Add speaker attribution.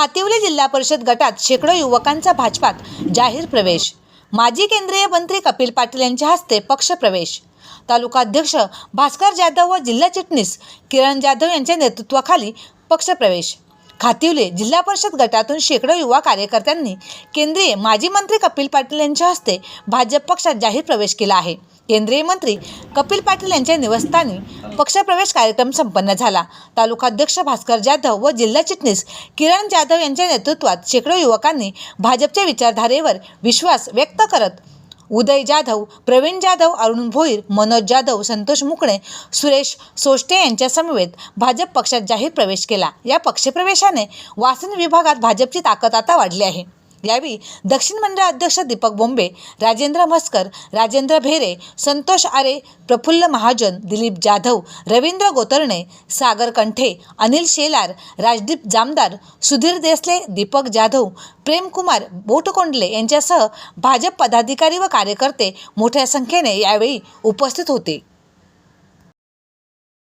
Speaker 1: खातिवली जिल्हा परिषद गटात शेकडो युवकांचा भाजपात जाहीर प्रवेश. माजी केंद्रीय मंत्री कपिल पाटील यांच्या हस्ते पक्ष प्रवेश. भास्कर जाधव व जिल्हा चिटणीस किरण जाधव यांच्या नेतृत्वाखाली पक्षप्रवेश खातिवले जिल्हा परिषद गटातून शेकडो युवा कार्यकर्त्यांनी केंद्रीय माजी मंत्री कपिल पाटील यांच्या हस्ते भाजप पक्षात जाहीर प्रवेश केला आहे. केंद्रीय मंत्री कपिल पाटील यांच्या निवासस्थानी पक्षप्रवेश कार्यक्रम संपन्न झाला. तालुकाध्यक्ष भास्कर जाधव व जिल्हा चिटणीस किरण जाधव यांच्या नेतृत्वात शेकडो युवकांनी भाजपच्या विचारधारेवर विश्वास व्यक्त करत उदय जाधव प्रवीण जाधव अरुण भोईर मनोज जाधव संतोष मुकणे सुरेश सोष्टे यांच्या समवेत भाजप पक्षात जाहीर प्रवेश केला. या पक्षप्रवेशाने वासन विभागात भाजपची ताकद आता वाढली आहे. यावेळी दक्षिण मंडळ अध्यक्ष दीपक बोंबे राजेंद्र म्हस्कर राजेंद्र भेरे संतोष आरे प्रफुल्ल महाजन दिलीप जाधव रवींद्र गोतर्णे सागर कंठे अनिल शेलार राजदीप जामदार सुधीर देसले दीपक जाधव प्रेमकुमार बोटकोंडले यांच्यासह भाजप पदाधिकारी व कार्यकर्ते मोठ्या संख्येने यावेळी उपस्थित होते.